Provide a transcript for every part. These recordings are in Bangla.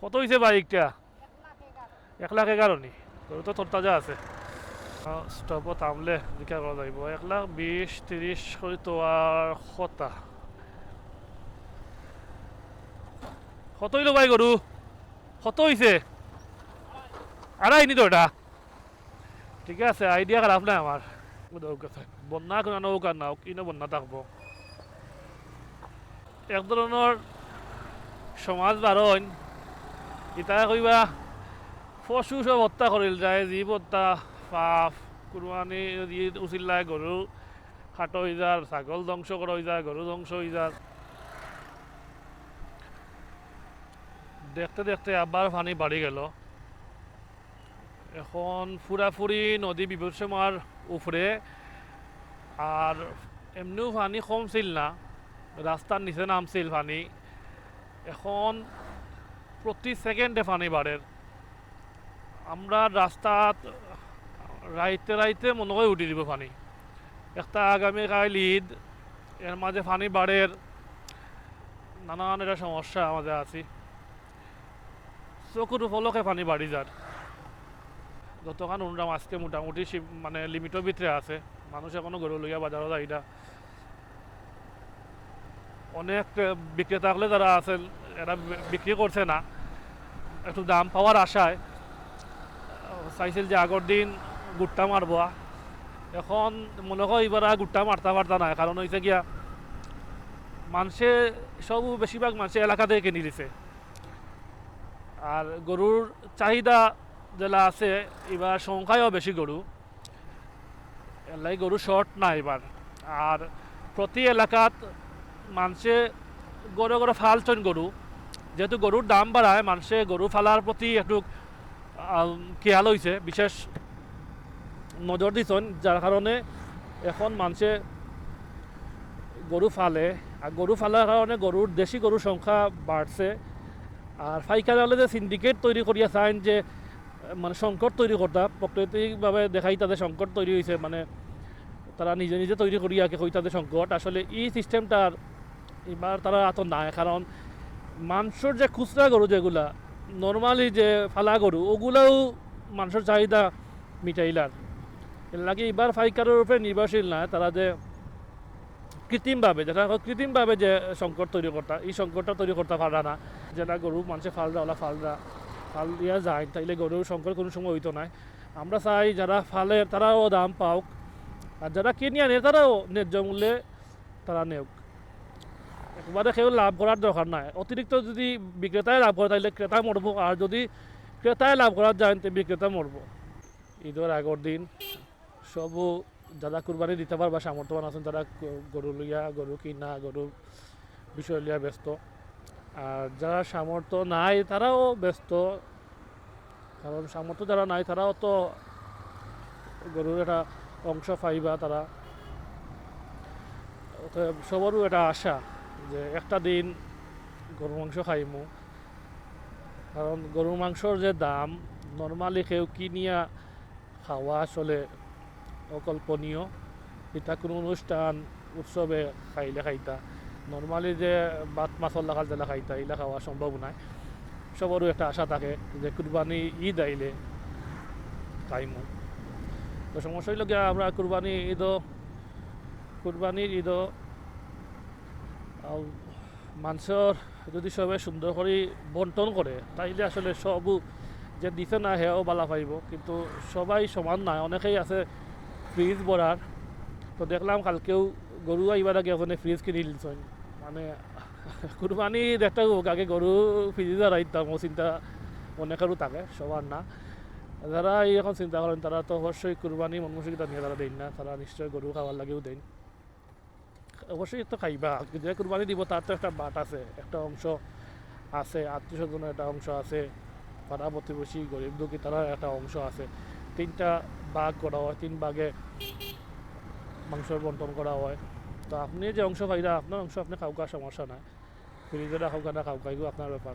কত হয়েছে বাইকটা এক লাখ এগারো নি। তোর তো তোর তাজা আছে স্টপও থামলে জিকা করা যাইব। এক লাখ বিশ, তিরিশ করে তো আর সতা কত হইল ভাই গরু? কত হইছে? আড়াই তো এটা। ঠিক আছে আইডিয়া খারাপ নাই আমার। বন্যা কোনো নৌকা নাও কিনো বন্যা থাকব। এক ধরনের সমাজ বারণ ইতা কইবা পশু সব হত্যা করিল যায়, জীব হত্যা, পাপ কুরবানি উচিল্লায় গরু খাট হয়ে যার ছাগল ধ্বংস করা হয়ে যায় গরু ধ্বংস হয়ে যার দেখতে দেখতে আবার পানি বাড়ি গেল। এখন ফুরাফুরি নদী বিভূষমার উপরে আর এমনিও পানি কমছিল না রাস্তার নিচে নামছিল পানি। এখন প্রতি সেকেন্ডে পানি বাড়ে। আমরা রাস্তাত রাইতে রাইতে মনে হয় উঠি দিব পানি। একটা আগামীকাল ঈদ, এর মাঝে পানি বাড়ের নানান এটা সমস্যা আমাদের আছি। চকুর ফলকে পানি বাড়ি যার। যতক্ষণ উনরাম আজকে মোটামুটি মানে লিমিটের ভিতরে আছে। মানুষ এখনও গরু লইয়া বাজারও যায় না। অনেক বিক্রেতা হলে যারা আছেন, এরা বিক্রি করছে না। একটু দাম পাওয়ার আশায় চাইছিল যে আগর দিন গুট্টা মারব এখন মনে হয় এবার গুট্টা মারতে পারতা না কারণ হয়েছে গিয়া মানুষে সব বেশিরভাগ মানুষে এলাকা থেকে কিনে দিছে। আর গরুর চাহিদা যেটা আছে এবার সংখ্যায়ও বেশি গরু এলাই গরু শর্ট না এবার আর প্রতি এলাকাত মানুষে গড়ে গড়ে ফালছেন গরু যেহেতু গরুর দাম বাড়ায় মানুষে গরু ফালার প্রতি একটু খেয়াল হয়েছে বিশেষ নজর দিছেন যার কারণে এখন মানুষে গরু ফালে। আর গরু ফালার কারণে গরুর দেশি গরুর সংখ্যা বাড়ছে আর ফাইকার হলে যে সিন্ডিকেট তৈরি করিয়া চান যে মানে সংকট তৈরি করতা প্রকৃতিকভাবে দেখাই তাদের সংকট তৈরি হয়েছে মানে তারা নিজে নিজে তৈরি করিয়া কই তাদের সংকট। আসলে এই সিস্টেমটার এবার তারা এত নাই। কারণ মাংসর যে খুচরা গরু যেগুলা নর্মালি যে ফালা গরু, ওগুলাও মাংসের চাহিদা মিটাইলার লাগে এবার ফাইকারের উপরে নির্ভরশীল না, তারা যে কৃত্রিমভাবে, যেটা কৃত্রিমভাবে যে সংকট তৈরি করতা, এই সংকটটা তৈরি করতে পারা না। যেটা গরু মানুষে ফালরা ওলা ফালরা ফাল দিয়া যায়, তাইলে গরুর সংকট কোনো সময় হইতো না। আমরা চাই যারা ফালে, তারাও দাম পাওক, আর যারা কিনে আনে তারাও ন্যায্য মূল্যে তারা নেওক। একবারে কেউ লাভ করার দরকার নাই। অতিরিক্ত যদি বিক্রেতায় লাভ করে তাহলে ক্রেতা মরবো আর যদি ক্রেতায় লাভ করার যায় তো বিক্রেতা মরবো ঈদের আগর দিন সবু যারা কুরবানি দিতে পারবা সামর্থ্যবান আছেন তারা গরু লইয়া গরু কিনা গরু বিষয় লইয়া ব্যস্ত। আর যারা সামর্থ্য নাই তারাও ব্যস্ত। কারণ সামর্থ্য যারা নাই তারাও তো গরুর একটা অংশ পাইবা তারা সবারও এটা আশা। যে একটা দিন গরু মাংস খাইমু। কারণ গরু মাংসর যে দাম নর্মালি কেউ কিনিয়া খাওয়া আসলে অকল্পনীয়। এটা কোনো অনুষ্ঠান, উৎসবে খাইলে খাইতা। নর্মালি যে বাত মাছর লাগাল জেলা খাইতা এগুলা খাওয়া সম্ভব নাই। সবারও একটা আশা থাকে যে কুরবানি ঈদ আইলে খাইমু। তো সমস্যা হইল গিয়া আমরা কুরবানি ঈদও, কুরবানির ঈদও মানুষের যদি সবাই সুন্দর করে বন্টন করে, তাইলে আসলে সবু যে দিছে না হেও বালা পাইব। কিন্তু সবাই সমান নাই, অনেকেই আছে ফ্রিজ ভরার তো দেখলাম কালকেও গরু আইবার আগে ওখানে ফ্রিজ কিনে দিলছেন মানে কুরবানি দেখতে হোক আগে গরু ফ্রিজে রাইতাম ও চিন্তা অনেকেরও থাকে সবার না। যারা এই এখন চিন্তা করেন তারা তো অবশ্যই কুরবানি মনমসিকতা নিয়ে তারা দেন না তারা নিশ্চয় গরু খাওয়ার লাগেও দেন। অবশ্যই তো খাইবা। যে কুরবানি দিব তার তো একটা বাট আছে, একটা অংশ আছে আত্মীয় স্বজনের একটা অংশ আছে, পাড়া প্রতিবেশী, গরিব দুঃখী, তারা একটা অংশ আছে। তিনটা ভাগ করা হয়, তিন ভাগে মাংসের বন্টন করা হয়। তো আপনি যে অংশ খাইরা, আপনার অংশ আপনি খাওয়া সমস্যা নাই। ফ্রিজে খাওয়া না খাওয়া এগুলো আপনার ব্যাপার।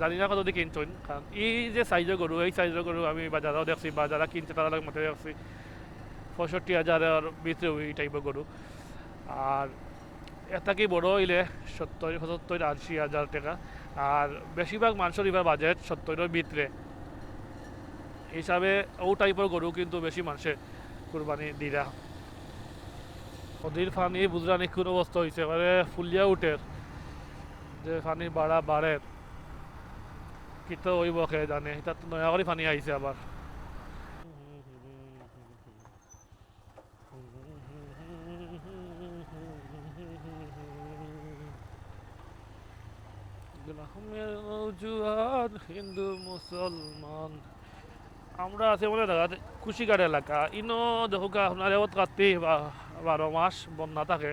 জানি না দিয়ে কিনছেন, কারণ এই যে সাইজের গরু, এই সাইজের গরু আমি বাজারেও দেখছি বা যারা কিনছে, তারা মতে দেখছি। পঁয়ষট্টি হাজারের ভিতরে ওই টাইপের গরু। আর এটা কি বড় হইলে সত্তর, পঁচাত্তর, আশি হাজার টাকা। আর বেশিরভাগ মানুষের এবার বাজেট সত্তরের ভিতরে। হিসাবে ও টাইপের গরু কিন্তু বেশি মানুষের কুরবানি দিরা। নদীর ফানি বুঝরানি কোন অবস্থা হয়েছে এবারে ফুলিয়া উঠের যে পানি বাড়া বাড়ে কিতো ওই বকে জানে? এটা তো নয়া করে পানি আইছে আবার। নৌজুয়ান হিন্দু মুসলমান। আমরা আছি বলে দেখা কুশিঘাট এলাকা। ইনো দেখো গা আপনার এত কাটতে বারো মাস বন্যা থাকে।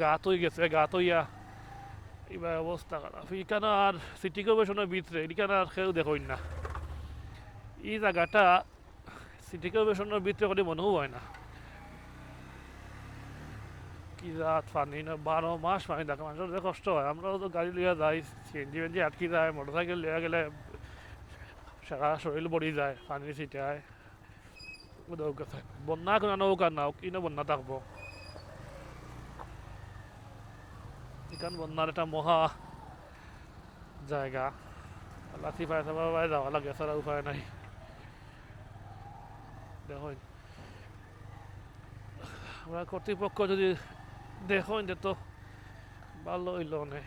গাত হয়ে গেছে গাত হইয়া এবার অবস্থা খারাপ এখানে আর সিটি কর্পোরেশনের ভিতরে এখানে আর কেউ দেখোই না এই জায়গাটা সিটি কর্পোরেশনের ভিতরে করে মনেও হয় না। কি রাত পানি না, বারো মাস পানি থাকে, মানুষের কষ্ট হয়। আমরাও তো গাড়ি লিয়া যাই, সিএনজি বেঞ্জি আটকি যায় মোটর সাইকেল লিয়া গেলে সারা শরীর বড়ি যায়, পানি ছিটায়। বন্যা কোনো নৌকা নাও কিনো বন্যা থাকব। এখান বন্যার একটা মহা জায়গা। লাঠি পায় সবাই যাওয়া লাগে ছাড়া উপায় নাই। দেখুন, আমরা কর্তৃপক্ষ যদি দেখুন যে তো ভালো হইল অনেক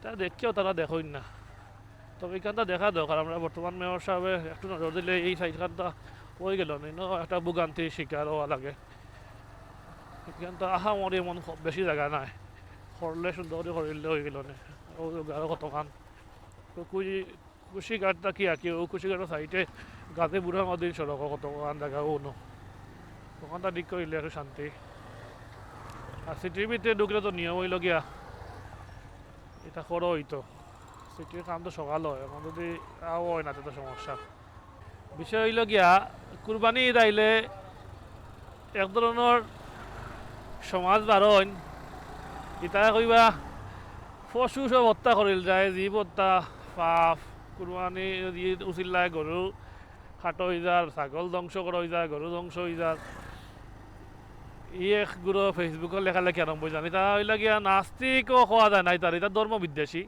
তা দেখছেও তারা দেখুন না তবে এইখানটা দেখা দরকার আমরা বর্তমান মেয়র সাহেবে একটু নজর দিলে এই সাইডখানটা হয়ে গেল না একটা ভোগান্তির শিকার হওয়া লাগে এখানটা আহা মরি খুব বেশি জায়গা নাই করলে সুন্দর করিলে হয়ে গেল না ও আরও কতখান তো কুচি কুশিঘাটটা কি আর কি ও কুশিঘাটের সাইডে গাছে বুড়া নদীর সড়ক কতখান জায়গা ও নো দিক একটু শান্তি আর সিটির ভিতরে ঢুকলে তো নিয়ম হইল গিয়া এটা করো হইতো সিটির কাম তো সকাল হয়। এখন যদি আও হয় না তো সমস্যা। বিষয় হইল গিয়া কুরবানি ঈদ আইলে এক ধরনের সমাজ বারণ ইতা কইবা পশু সব হত্যা করিল যায় জীব হত্যা, পাপ কুরবানি ঈদ উচিল্লায় গরু খাটো হয়ে যার ছাগল ধ্বংস করা হয়ে যায় গরু ধ্বংস হয়ে যায় ই এক গুরু ফেসবুকত লেখালেখি আরম্ভ হয়ে জানি তা হইলা গিয়া নাস্তিকও হওয়া যায় নাই তার এটা ধর্ম বিদ্বেষী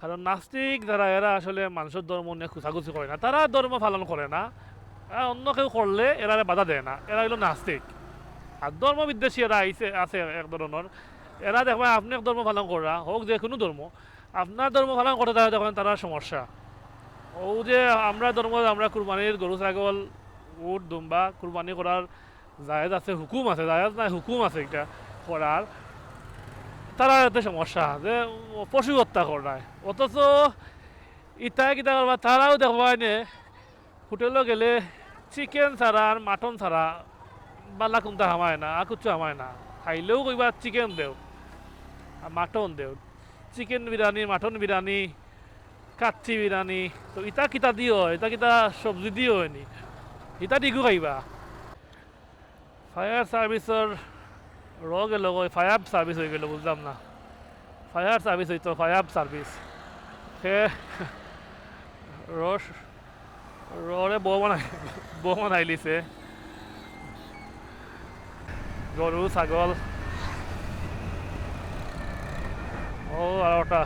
কারণ নাস্তিক যারা এরা আসলে মানুষের ধর্ম নিয়ে খুচাখুচি করে না। তারা ধর্ম পালন করে না। অন্য কেউ করলে এরা বাধা দেয় না। এরা হইল নাস্তিক। আর ধর্ম বিদ্বেষী এরা আইসে আছে এক ধরনের এরা দেখবেন আপনি এক ধর্ম পালন করা হোক যে কোনো ধর্ম আপনার ধর্ম পালন করতে তাহলে দেখবেন তারা সমস্যা। ও যে, আমরা ধর্ম আমরা কুরবানির গরু ছাগল, উট, দুম্বা কুরবানি করার জায়েজ আছে, হুকুম আছে জায়েজ নাই, হুকুম আছে এটা করার। তারা এতে সমস্যা, যে পশু হত্যা করায় অথচ ইটা কিতা করবা, তারাও দেখবাই নে, হোটেলও গেলে চিকেন ছাড়া আর মাটন ছাড়া বালা কোনটা হামায় না, আর কিচ্ছু হামায় না। খাইলেও কইবা চিকেন দেও, আর মাটন দেও। চিকেন বিরিয়ানি, মাটন বিরিয়ানি, কাচ্চি বিরিয়ানি, তো ইটা কিতা দিও এটা কিতা সবজি দিও নি ইটা দিগু খাইবা। ফায়ার সার্ভিসের র গেল ফায়ার সার্ভিস হয়ে গেল বুঝলাম না ফায়ার সার্ভিস হইতো ফায়ার সার্ভিস সে রস ররে বউ বানাই বউ বানাই লিছে গরু ছাগল ও আর ওটা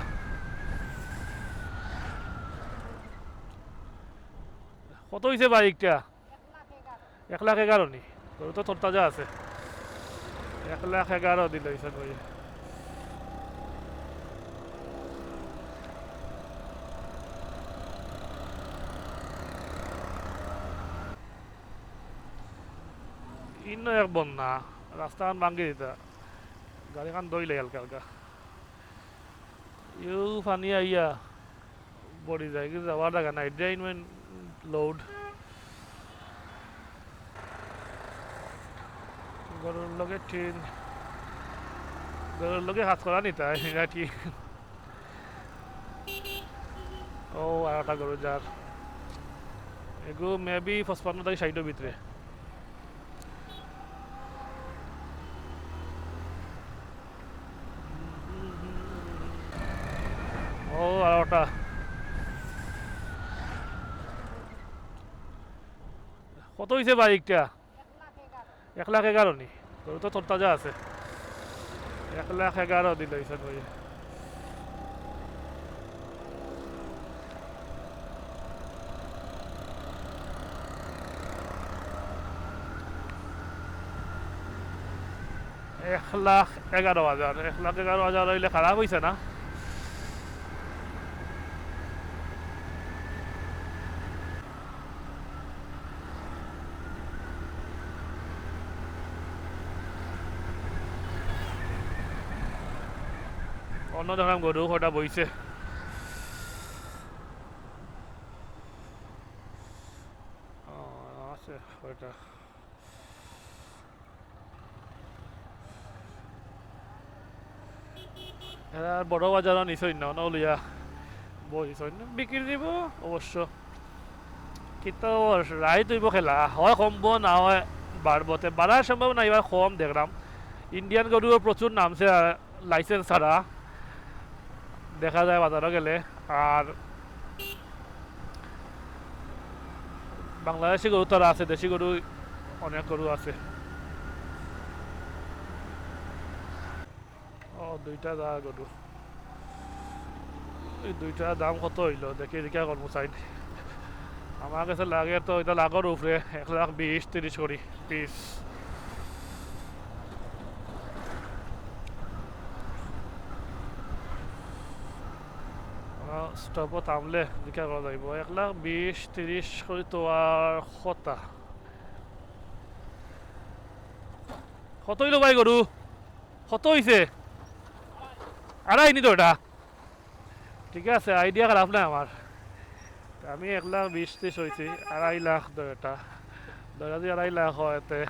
কত হয়েছে বাইকটা এক লাখ এগারো নি গরু তো তোর তাজা আছে। এক লাখ এগারো দিল হয়েছে কই ইন্ন এক বন্যা রাস্তাখান ভাঙ্গি দিতা। গাড়িখান দইলে হালকা হালকা। ইউ ফানি আইয়া বড়ি যায়, কিন্তু যাওয়ার জায়গা নাই। ড্রাইনমেন্ট লোড গরুর লগে ট্রেন গরুর লগে হাত করা নিতা নাকি ও, আর একটা গরু যার। এগু মেবি পঁচপান্ন থেকে ষাটের ভিতরে। ও, আর কত হয়েছে বাইকটা? এক লাখ এগারো নি। গরু তো তাজা আছে। এক লাখ এগারো দিল ইসান ভাই এক লাখ এগারো হাজার এক লাখ এগারো হাজার হইলে খারাপ হয়েছে না? অন্য ধরনের গরু কটা বইছে বড় বাজারও নিছই না নলিয়া বইছই না বিক্রি দিব অবশ্য কিন্তু রায় তৈব খেলা। হয় কমব না হয় বাড়বতে বাড়ার সম্ভাবনা এবার কম দেখলাম ইন্ডিয়ান গরুও প্রচুর নামছে লাইসেন্স ছাড়া দেখা যায় বাজারও গেলে। আর বাংলাদেশি গরু তারা আছে, দেশি গরু অনেক গরু আছে। ও, দুইটা দা গরু। এই দুইটা দাম কত হইল? দেখি দেখি করব চাই আমার কাছে লাগে তো, এটা লাগর উপরে, এক লাখ বিশ, তিরিশ করি, পিস। স্টপও থামলে জিকা করা যাইব এক লাখ বিশ ত্রিশ করে তো আর সতা কত হইল ভাই গরু কত হইছে আড়াই নি তো ওটা ঠিক আছে আইডিয়া খারাপ না আমার আমি এক লাখ বিশ ত্রিশ হয়েছি আড়াই লাখ এটা ধর যদি আড়াই লাখ হয় এতে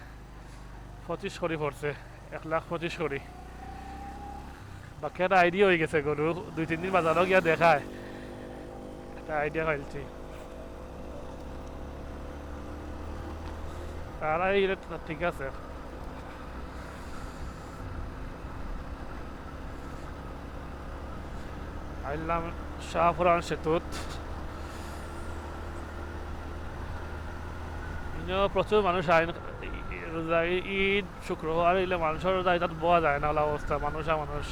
পঁচিশ করি পড়ছে এক লাখ পঁচিশ করি বাকি একটা আইডিয়া হয়ে গেছে গরু দুই তিন দিন বাজারও গিয়া দেখায় একটা আইডিয়া পাইছি আড়াই ঠিক আছে। আইলাম শাহপুরান সেতুত প্রচুর মানুষ আইন ঈদ, শুক্রবার এলে মানুষের এটা বোয়া যায় না অবস্থা, মানুষ মানুষ।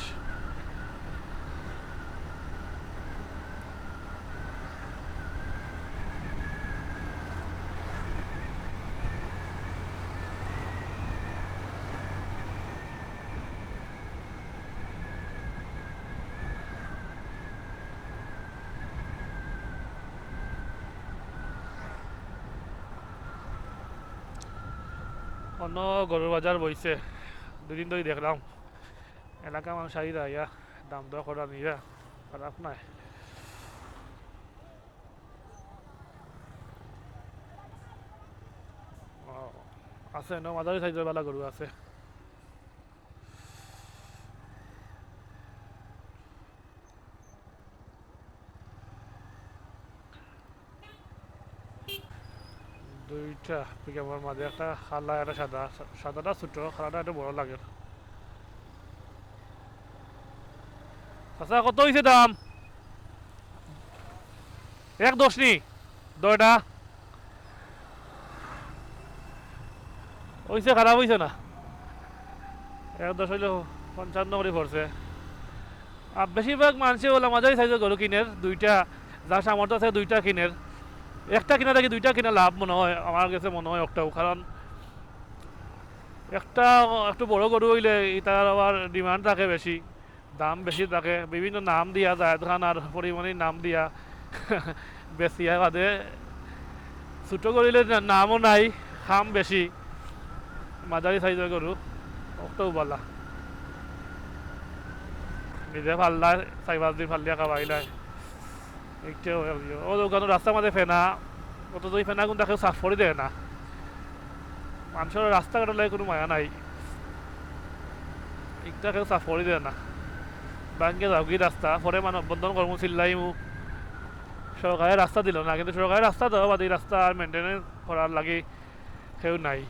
অন্য গরুর বাজার বইছে দুদিন ধরে দেখলাম। এলাকা মানুষ আইরা ইয়া, দাম দর করা নিয়া খারাপ নাই। আছে ন মাজারি সাইজের বেলা গরু আছে। দুইটা পিকাপের মাঝে একটা খালা একটা সাদা, সাদাটা ছোট, খালাটা একটু বড় লাগে। আচ্ছা কত হয়েছে দাম? এক দশ নি, দয়টা। হয়েছে খারাপ হয়েছে না? এক দশ হইলে পঞ্চান্ন করে পড়ছে। আর বেশিরভাগ মানুষে বলে মাঝারি সাইজের গরু কিনের, দুইটা, যার সামর্থ্য আছে দুইটা কিনের। একটা কিনা থেকে দুইটা কিনা লাভ মনে হয়, আমার কাছে মনে হয় একটাও, কারণ একটা একটু বড় গরু হইলে তার আবার ডিমান্ড থাকে বেশি, দাম বেশি থাকে, বিভিন্ন নাম দিয়া যায় দোকান আর পরিমাণে নাম দিয়া বেশি বাদে ছোটো করিলে না- নামও নাই, খাম বেশি, মাঝারি সাইজের গরু অক্টাও বালা নিজে ফাল্লা চাই পাঁচ দিন ফাল্লিয়া খাবাইলাই একটাও ও দোকানের রাস্তার মাঝে ফেনা। অত ওই ফেনা কিন্তু কেউ সাফ করে দেয় না। মানুষের রাস্তাঘাটের লাগে কোনো মায়া নাই। একটা কেউ সাফ করে দেয় না। ব্যাংকে যাও কি রাস্তা? পরে মানুষ বন্ধন কর্ম চিল্লাই মু সরকারে রাস্তা দিল না, কিন্তু সরকারে রাস্তা দেওয়া বাদে রাস্তা আর মেনটেনেন্স করার লাগে কেউ নাই।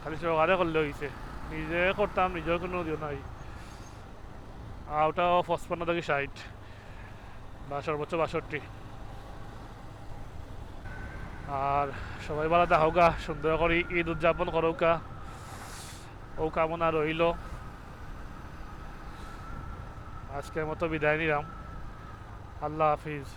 খালি সরকারে করলে হয়েছে নিজে করতাম, নিজের কোনো নাই। আর ওটাও পঁচপান্ন থেকে ষাট। বা সর্বোচ্চ বাষট্টি। আর সবাই ভালো দেখোকা সুন্দর করে ঈদ উদযাপন করোকা ও কামনা রইল। আজকের মতো বিদায় নিলাম। আল্লাহ হাফিজ।